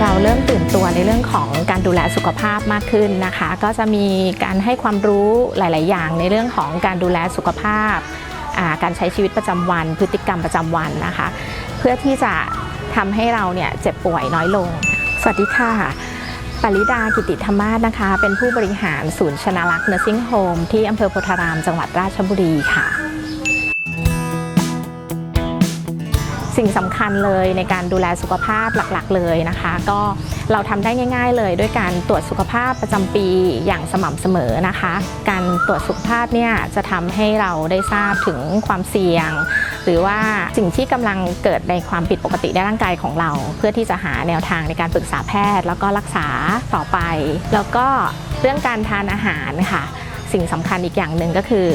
เราเริ่มตื่นตัวในเรื่องของการดูแลสุขภาพมากขึ้นนะคะ ก็จะมีการให้ความรู้หลาย ๆ อย่างในเรื่องของการดูแลสุขภาพ การใช้ชีวิตประจำวัน พฤติกรรมประจำวันนะคะ เพื่อที่จะทำให้เราเนี่ยเจ็บป่วยน้อยลง สวัสดีค่ะปริดากิติธรรมาศนะคะ เป็นผู้บริหารศูนย์ชนาลักษณ์ Nursing Home ที่อำเภอโพธารามจังหวัดราชบุรีค่ะ สิ่งสำคัญเลยในการดูแลสุขภาพหลักๆ เลยนะคะ ก็เราทำได้ง่าย ๆ เลยด้วยการตรวจสุขภาพประจำปีอย่างสม่ำเสมอนะคะ การตรวจสุขภาพเนี่ยจะทำให้เราได้ทราบถึงความเสี่ยง หรือว่าสิ่งที่กำลังเกิดในความผิดปกติในร่างกายของเรา เพื่อที่จะหาแนวทางในการปรึกษาแพทย์ แล้วก็รักษาต่อไป แล้วก็เรื่องการทานอาหารค่ะ สิ่งสำคัญอีกอย่างหนึ่งก็คือ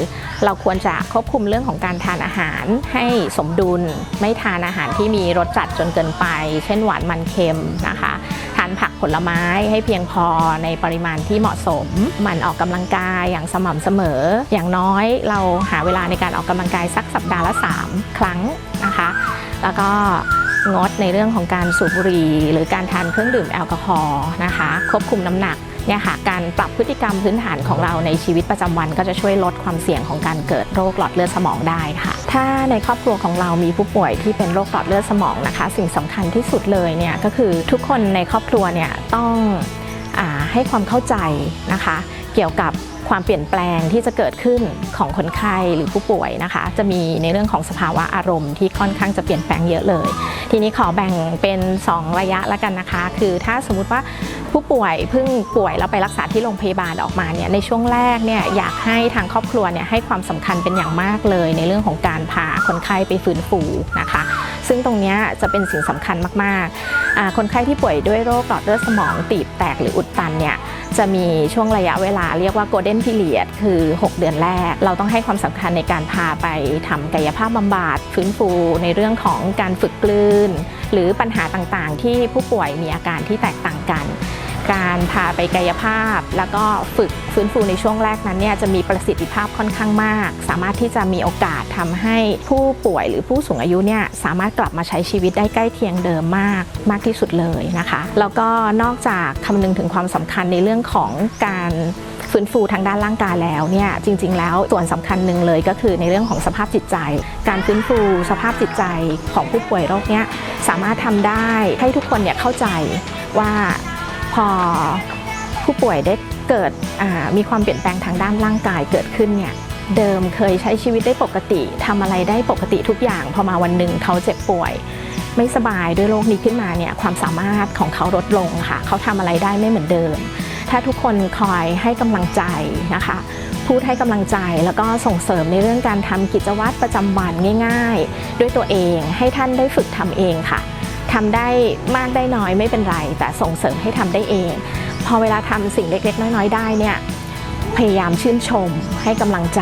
เราควรจะควบคุมเรื่องของการทานอาหารให้สมดุล ไม่ทานอาหารที่มีรสจัดจนเกินไป เช่นหวานมันเค็มนะคะ ทานผักผลไม้ให้เพียงพอในปริมาณที่เหมาะสมหมันออกกำลังกายอย่างสม่ำเสมอ อย่างน้อยเราหาเวลาในการออกกำลังกายสักสัปดาห์ละ 3 ครั้งนะคะ แล้วก็งดในเรื่องของการสูบบุหรี่หรือการทานเครื่องดื่มแอลกอฮอล์นะคะ ควบคุมน้ำหนัก เนี่ยค่ะการปรับพฤติกรรมพื้นฐานของเราในชีวิตประจำวัน ก็จะช่วยลดความเสี่ยงของการเกิดโรคหลอดเลือดสมองได้ค่ะ ถ้าในครอบครัวของเรามีผู้ป่วยที่เป็นโรคหลอดเลือดสมองนะคะ สิ่งสำคัญที่สุดเลยเนี่ยก็คือทุกคนในครอบครัวเนี่ยต้องอให้ความเข้าใจนะคะ เกี่ยวกับความเปลี่ยนแปลงที่จะเกิดขึ้นของคนไข้หรือผู้ป่วยนะคะ จะมีในเรื่องของสภาวะอารมณ์ที่ค่อนข้างจะเปลี่ยนแปลงเยอะเลย ทีนี้ขอแบ่งเป็น 2 ระยะละกันนะคะ คือถ้าสมมุติว่า ผู้ป่วยเพิ่งป่วยแล้วไปรักษาที่โรงพยาบาลออกมาเนี่ยในช่วงแรกเนี่ยอยากให้ทางครอบครัวเนี่ยให้ความสำคัญเป็นอย่างมากเลย ในเรื่องของการพาคนไข้ไปฟื้นฟูนะคะ ซึ่งตรงนี้จะเป็นสิ่งสำคัญมากๆ คนไข้ที่ป่วยด้วยโรคหลอดเลือดสมองตีบแตกหรืออุดตันเนี่ยจะมีช่วงระยะเวลาเรียกว่า golden period คือ 6 เดือนแรก เราต้องให้ความสำคัญในการพาไปทำกายภาพบำบัดฟื้นฟูในเรื่องของการฝึกกลืน หรือปัญหาต่างๆ ที่ผู้ป่วยมีอาการที่แตกต่างกัน การพาไปกายภาพ แล้วก็ฝึกฟื้นฟูในช่วงแรกนั้นเนี่ยจะมีประสิทธิภาพค่อนข้างมาก สามารถที่จะมีโอกาสทำให้ผู้ป่วยหรือผู้สูงอายุเนี่ยสามารถกลับมาใช้ชีวิตได้ใกล้เคียงเดิมมากมากที่สุดเลยนะคะ แล้วก็นอกจากคำนึงถึงความสำคัญในเรื่องของการฟื้นฟูทางด้านร่างกายแล้วเนี่ยจริง ๆ แล้วส่วนสำคัญหนึ่งเลยก็คือในเรื่องของสภาพจิตใจ การฟื้นฟูสภาพจิตใจของผู้ป่วยโรคเนี้ยสามารถทำได้ให้ทุกคนเนี่ยเข้าใจว่า พอผู้ป่วยได้เกิดมีความเปลี่ยนแปลงทางด้านร่างกายเกิดขึ้นเนี่ยเดิมเคยใช้ชีวิตได้ปกติทำอะไรได้ปกติทุกอย่าง พอมาวันหนึ่งเขาเจ็บป่วย ไม่สบายด้วยโรคนี้ขึ้นมาเนี่ยความสามารถของเขาลดลงค่ะ เขาทำอะไรได้ไม่เหมือนเดิม ถ้าทุกคนคอยให้กำลังใจนะคะพูดให้กำลังใจแล้วก็ส่งเสริมในเรื่องการทำกิจวัตรประจำวันง่าย ๆ ด้วยตัวเองให้ท่านได้ฝึกทำเองค่ะ ทำได้มากได้น้อยไม่เป็นไร แต่ส่งเสริมให้ทำได้เอง พอเวลาทำสิ่งเล็กๆ น้อยๆ ได้เนี่ยพยายามชื่นชมให้กำลังใจ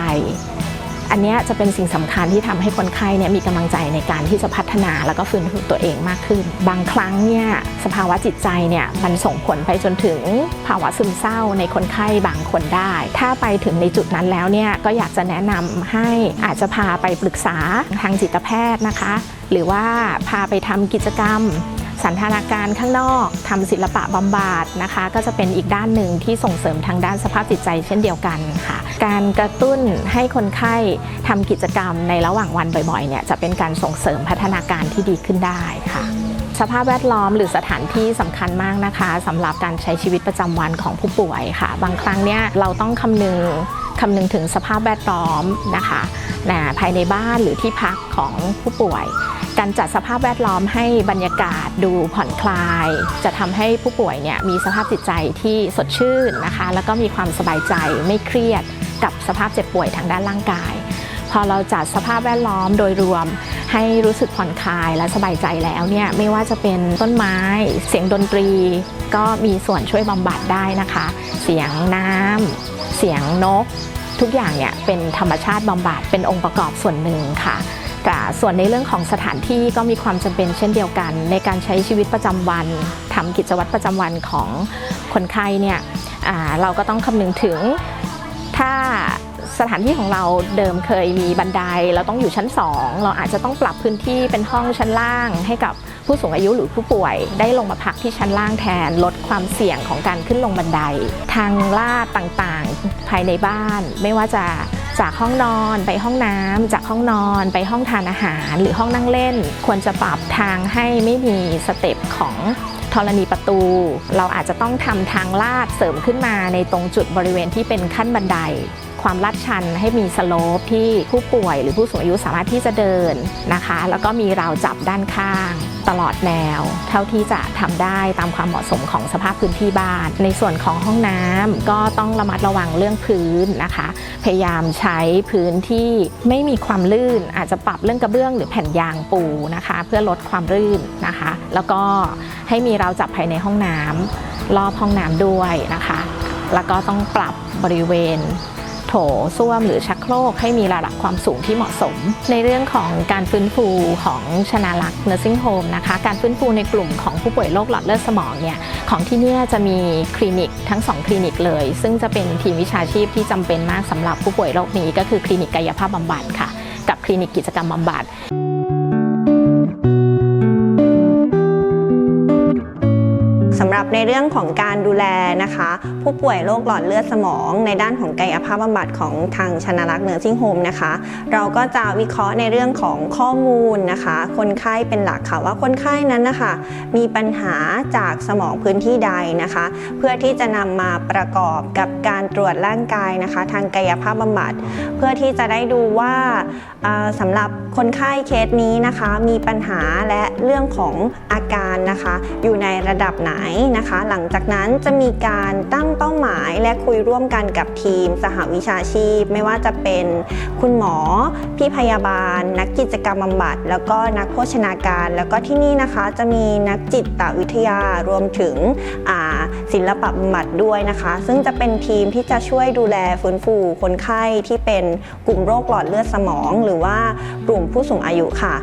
อันนี้จะเป็นสิ่งสำคัญที่ทำให้คนไข้เนี่ยมีกำลังใจในการที่จะพัฒนาแล้วก็ฟื้นฟูตัวเองมากขึ้น บางครั้งเนี่ยสภาวะจิตใจเนี่ยมันส่งผลไปจนถึงภาวะซึมเศร้าในคนไข้บางคนได้ ถ้าไปถึงในจุดนั้นแล้วเนี่ยก็อยากจะแนะนำให้อาจจะพาไปปรึกษาทางจิตแพทย์นะคะ หรือว่าพาไปทำกิจกรรม สันทนาการข้างนอกทำศิลปะบำบัดนะคะ ก็จะเป็นอีกด้านหนึ่งที่ส่งเสริมทางด้านสภาพจิตใจเช่นเดียวกันค่ะ การกระตุ้นให้คนไข้ทำกิจกรรมในระหว่างวันบ่อยๆเนี่ยจะเป็นการส่งเสริมพัฒนาการที่ดีขึ้นได้ค่ะสภาพแวดล้อมหรือสถานที่สำคัญมากนะคะสำหรับการใช้ชีวิตประจำวันของผู้ป่วยค่ะ บางครั้งเนี่ยเราต้องคำนึง คำนึงถึงสภาพแวดล้อมนะคะนะภายในบ้านหรือที่พักของผู้ป่วย การจัดสภาพแวดล้อมให้บรรยากาศดูผ่อนคลาย จะทำให้ผู้ป่วยเนี่ยมีสภาพจิตใจที่สดชื่นนะคะ แล้วก็มีความสบายใจไม่เครียดกับสภาพเจ็บป่วยทางด้านร่างกาย พอเราจัดสภาพแวดล้อมโดยรวมให้รู้สึกผ่อนคลายและสบายใจแล้วเนี่ยไม่ว่าจะเป็นต้นไม้ เสียงดนตรี ก็มีส่วนช่วยบำบัดได้นะคะ เสียงน้ำ เสียงนก ทุกอย่างเนี่ยเป็นธรรมชาติบำบัดเป็นองค์ประกอบส่วนหนึ่งค่ะแต่ส่วนในเรื่องของสถานที่ก็มีความจำเป็นเช่นเดียวกัน ในการใช้ชีวิตประจำวันทำกิจวัตรประจำวันของคนไข้เนี่ยเราก็ต้องคำนึงถึงถ้า สถานที่ของเราเดิมเคยมีบันไดเราต้องอยู่ชั้น 2 เราอาจจะต้องปรับพื้นที่เป็นห้องชั้นล่าง ให้กับผู้สูงอายุหรือผู้ป่วย ได้ลงมาพักที่ชั้นล่างแทน ลดความเสี่ยงของการขึ้นลงบันได ทางลาดต่างๆ ภายในบ้าน ไม่ว่าจะจากห้องนอนไปห้องน้ำจากห้องนอนไปห้องทานอาหาร หรือห้องนั่งเล่น ควรจะปรับทางให้ไม่มีสเต็ปของธรณีประตู เราอาจจะต้องทำทางลาดเสริมขึ้นมาในตรงจุดบริเวณที่เป็นขั้นบันได ความลาดชันให้มีสโลปที่ผู้ป่วยหรือผู้สูงอายุสามารถที่จะเดินนะคะ แล้วก็มีราวจับด้านข้างตลอดแนว เท่าที่จะทำได้ตามความเหมาะสมของสภาพพื้นที่บ้าน ในส่วนของห้องน้ำก็ต้องระมัดระวังเรื่องพื้นนะคะ พยายามใช้พื้นที่ไม่มีความลื่น อาจจะปรับเรื่องกระเบื้องหรือแผ่นยางปูนะคะ เพื่อลดความลื่นนะคะ แล้วก็ให้มีราวจับภายในห้องน้ำรอบห้องน้ำด้วยนะคะ แล้วก็ต้องปรับบริเวณ โถส้วมหรือชักโครกให้มีระดับความสูงที่เหมาะสม ในเรื่องของการฟื้นฟูของชนาลักษณ์ nursing home นะคะ การฟื้นฟูในกลุ่มของผู้ป่วยโรคหลอดเลือดสมองเนี่ยของที่นี่จะมีคลินิกทั้ง 2 คลินิกเลย ซึ่งจะเป็นทีมวิชาชีพที่จำเป็นมากสำหรับผู้ป่วยโรคนี้ก็คือคลินิกกายภาพบำบัดค่ะ กับคลินิกกิจกรรมบำบัด รับในเรื่องของการดูแลนะคะ ผู้ป่วยโรคหลอดเลือดสมอง ในด้านของกายภาพบำบัดของทางชนาลักษ์เนอร์ซิ่งโฮมนะคะ เราก็จะวิเคราะห์ในเรื่องของข้อมูลนะคะ คนไข้เป็นหลักค่ะว่าคนไข้นั้นนะคะ มีปัญหาจากสมองพื้นที่ใดนะคะ เพื่อที่จะนำมาประกอบกับการตรวจร่างกายนะคะ ทางกายภาพบำบัด เพื่อที่จะได้ดูว่าอ่าสำหรับคนไข้เคสนี้นะคะ มีปัญหาและเรื่องของอาการนะคะ อยู่ในระดับไหนนะคะ หลังจากนั้นจะมีการตั้งเป้าหมายและคุยร่วมกันกับทีมสหวิชาชีพ ไม่ว่าจะเป็นคุณหมอ พี่พยาบาล นักกิจกรรมบำบัด แล้วก็นักโภชนาการ แล้วก็ที่นี่นะคะจะมีนักจิตวิทยารวมถึงอ่า ศิลปะบำบัดด้วยนะคะ ซึ่งจะเป็นทีมที่จะช่วยดูแลฟื้นฟูคนไข้ที่เป็นกลุ่มโรคหลอดเลือดสมอง หรือว่ากลุ่มผู้สูงอายุค่ะ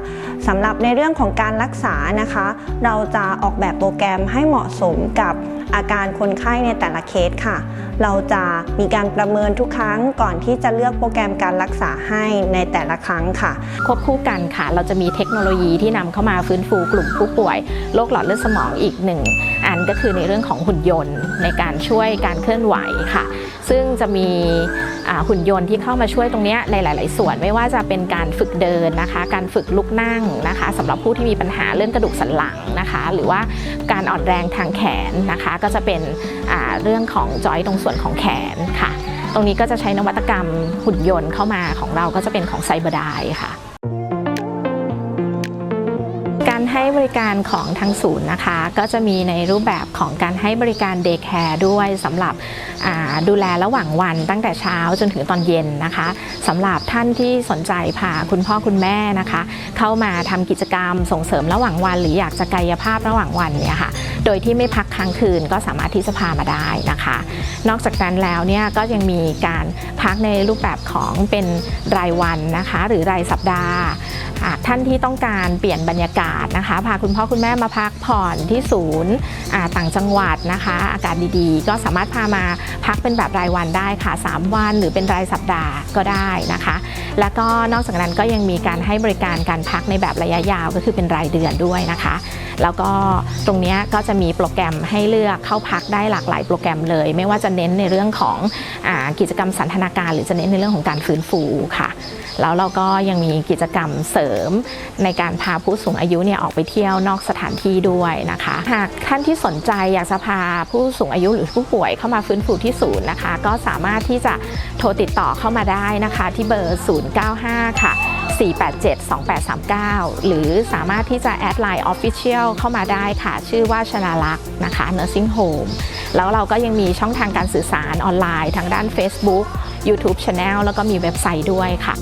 สำหรับในเรื่องของการรักษานะคะ เราจะออกแบบโปรแกรมให้เหมาะสมกับอาการคนไข้ในแต่ละเคสค่ะ เราจะมีการประเมินทุกครั้งก่อนที่จะเลือกโปรแกรมการรักษาให้ในแต่ละครั้งค่ะ ควบคู่กันค่ะ เราจะมีเทคโนโลยีที่นำเข้ามาฟื้นฟูกลุ่มผู้ป่วยโรคหลอดเลือดสมองอีกหนึ่ง อันก็คือในเรื่องของหุ่นยนต์ในการช่วยการเคลื่อนไหวค่ะ ซึ่งจะมีหุ่นยนต์ที่เข้ามาช่วยตรงนี้ในหลาย ๆ ส่วนไม่ว่าจะเป็นการฝึกเดินนะคะ การฝึกลุกนั่งนะคะสำหรับผู้ที่มีปัญหาเรื่องกระดูกสันหลังนะคะ หรือว่าการอ่อนแรงทางแขนนะคะ ก็จะเป็นเรื่องของจอยตรงส่วนของแขนค่ะ ตรงนี้ก็จะใช้นวัตกรรมหุ่นยนต์เข้ามาของเราก็จะเป็นของไซเบอร์ไดค่ะ การให้บริการของทางศูนย์นะคะ ก็จะมีในรูปแบบของการให้บริการเดย์แคร์ด้วยสำหรับดูแลระหว่างวันตั้งแต่เช้าจนถึงตอนเย็นนะคะสำหรับท่านที่สนใจพาคุณพ่อคุณแม่นะคะ เข้ามาทำกิจกรรมส่งเสริมระหว่างวัน หรืออยากจะกายภาพระหว่างวันเนี่ยค่ะโดยที่ไม่พักค้างคืนก็สามารถที่จะพามาได้นะคะ นอกจากนั้นแล้วเนี่ยก็ยังมีการพักในรูปแบบของเป็นรายวันนะคะ หรือรายสัปดาห์ ท่านที่ต้องการเปลี่ยนบรรยากาศนะคะ พาคุณพ่อคุณแม่มาพักผ่อนที่ศูนย์ต่างจังหวัดนะคะ อากาศดีๆ ก็สามารถพามาพักเป็นแบบรายวันได้ค่ะ 3 วันหรือเป็นรายสัปดาห์ก็ได้นะคะ แล้วก็นอกจากนั้นก็ยังมีการให้บริการการพักในแบบระยะยาวก็คือเป็นรายเดือนด้วยนะคะ แล้วก็ตรงนี้ก็จะมีโปรแกรมให้เลือกเข้าพักได้หลากหลายโปรแกรมเลย ไม่ว่าจะเน้นในเรื่องของอกิจกรรมสันทนาการ หรือจะเน้นในเรื่องของการฟื้นฟูค่ะ แล้วเราก็ยังมีกิจกรรมเสริมในการพาผู้สูงอายุเนี่ยออกไปเที่ยวนอกสถานที่ด้วยนะคะ หากท่านที่สนใจอยากจะพาผู้สูงอายุหรือผู้ป่วยเข้ามาฟื้นฟูที่ศูนย์นะคะ ก็สามารถที่จะโทรติดต่อเข้ามาได้นะคะ ที่เบอร์ 095 ค่ะ 487-2839 หรือสามารถที่จะแอดไลน์ Official เข้ามาได้ค่ะ ชื่อว่าชนาลักษ์นะคะ Nursing Home แล้วเราก็ยังมีช่องทางการสื่อสารออนไลน์ทางด้าน Facebook YouTube Channel แล้วก็มีเว็บไซต์ด้วยค่ะ